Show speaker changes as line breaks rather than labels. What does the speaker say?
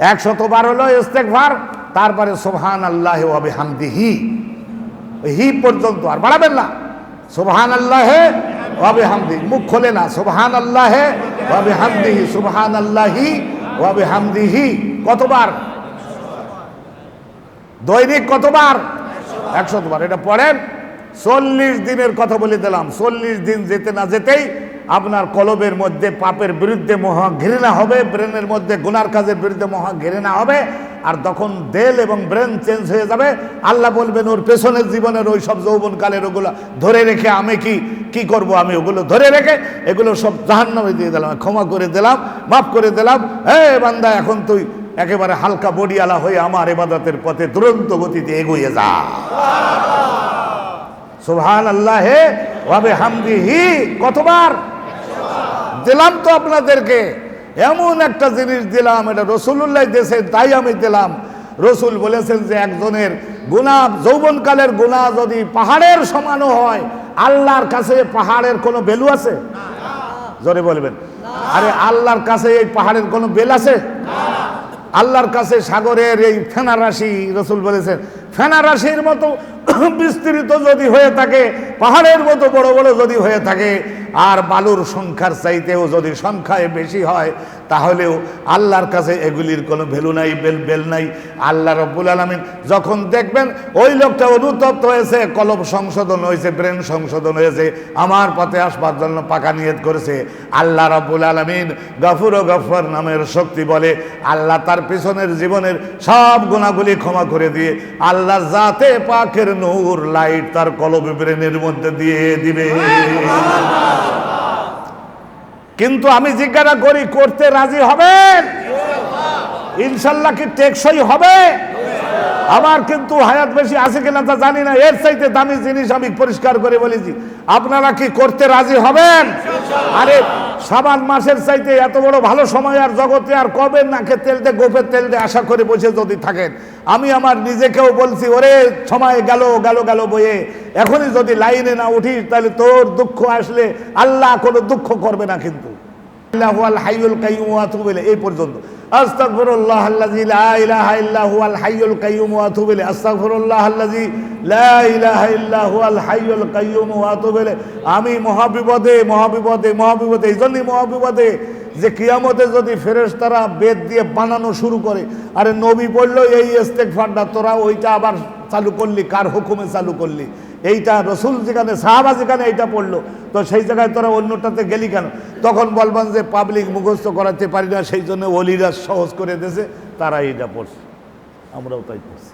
একশতবার হলো ইস্তেকভার তারপরে সোহান আল্লাহ ওয়াবে হামদিহি হি পর্যন্ত আর বাড়াবেন না। সুবহান আল্লাহে ওয়াবে হামদি মুখ খোলে না। সুবহান আল্লাহে ওয়াবে হামদিহি সুবহান আল্লাহি ওয়াবে হামদিহি কতবার? দৈনিক কতবার? একশতবার। এটা পড়েন, চল্লিশ দিনের কথা বলে দিলাম। চল্লিশ দিন যেতে না যেতেই আপনার কলবের মধ্যে পাপের বিরুদ্ধে মহা ঘৃণা হবে, ব্রেনের মধ্যে গুনার কাজের বিরুদ্ধে মহা ঘৃণা হবে, আর তখন দেল এবং ব্রেন চেঞ্জ হয়ে যাবে। আল্লাহ বলবেন, ওর পেছনের জীবনের ওই সব যৌবনকালের ওগুলো ধরে রেখে আমি কি কি করব আমি? ওগুলো ধরে রেখে এগুলো সব জাহান্নামে দিয়ে দিলাম, ক্ষমা করে দিলাম, মাফ করে দিলাম। হে বান্দা, এখন তুই একেবারে হালকা বডিয়ালা হয়ে আমার এবাদতের পথে দুরন্ত গতিতে এগিয়ে যা। সুবহান আল্লাহে ওয়াবে হামদিহি কতবার দিলাম তো আপনাদেরকে, এমন একটা জিনিস দিলাম, এটা রসুল্লাহ দেশে তাই আমি দিলাম। রসুল বলেছেন যে একজনের গুণা, যৌবনকালের গুণা যদি পাহাড়ের সমানও হয়, আল্লাহর কাছে পাহাড়ের কোনো ভ্যালু আছে? জোরে বলবেন। আরে আল্লাহর কাছে এই পাহাড়ের কোনো বেল আছে? আল্লাহর কাছে সাগরের এই ফেনা রাশি, রসুল বলেছেন ফেনা রাশির মতো বিস্তৃত যদি হয়ে থাকে, পাহাড়ের মতো বড় বড় যদি হয়ে থাকে, আর বালুর সংখ্যার চাইতেও যদি সংখ্যায় বেশি হয়, তাহলেও আল্লাহর কাছে এগুলির কোনো ভ্যালু নাই, বেল বেল নাই। আল্লাহ রব্বুল আলমিন যখন দেখবেন ওই লোকটা অনুতপ্ত হয়েছে কলম সংশোধন হয়েছে, ব্রেন সংশোধন হয়েছে, আমার পথে আসবার জন্য পাকা নিয়ত করেছে, আল্লাহ রব্বুল আলমিন গফুর ও গফর নামের শক্তি বলে আল্লাহ তার পিছনের জীবনের সব গুণাগুলি ক্ষমা করে দিয়ে আল্লাহ জাতে পাকের নূর লাইট তার কলম ব্রেনের মধ্যে দিয়ে দিবে। কিন্তু আমি জিজ্ঞাসা করি, করতে রাজি হবেন ইনশাল্লাহ কি টেকসই হবে? আমার কিন্তু হায়াত বেশি আছে কিনা তা জানি না। এর চাইতে দামি জিনিস আমি পরিষ্কার করে বলেছি, আপনারা কি করতে রাজি হবেন? আরে সাবান মাসের চাইতে এত বড় ভালো সময় আর জগতে আর কবে নাকে তেল দে গোপের তেল দে, আশা করে বসে যদি থাকেন। আমি আমার নিজেকেও বলছি, ওরে, সময় গেল গেল গেল বইয়ে। এখনই যদি লাইনে না উঠিস, তাহলে তোর দুঃখ আসলে আল্লাহ কোনো দুঃখ করবে না কিন্তু। এই পর্যন্ত। লা কাইয়ুম কাইয়ুম আমি মহাবিপদে মহাবিপদে মহাবিপদে, এই জন্যই মহাবিপদে যে কিয়ামতে যদি ফেরেশতারা বেদ দিয়ে বানানো শুরু করে, আরে নবী পড়ল এই ইস্তেগফারটা তোরা ওইটা আবার চালু করলি, কার হুকুমে চালু করলি? এইটা রসুল যেখানে, সাহাবা যেখানে এইটা পড়ল, তো সেই জায়গায় তোরা অন্যটাতে গেলি কেন? তখন বলবেন যে পাবলিক মুখস্থ করাতে পারি না, সেই জন্য অলিরা সহজ করে দিয়েছে তারা এটা পড়ছে। আমরাও তাই পড়ছি।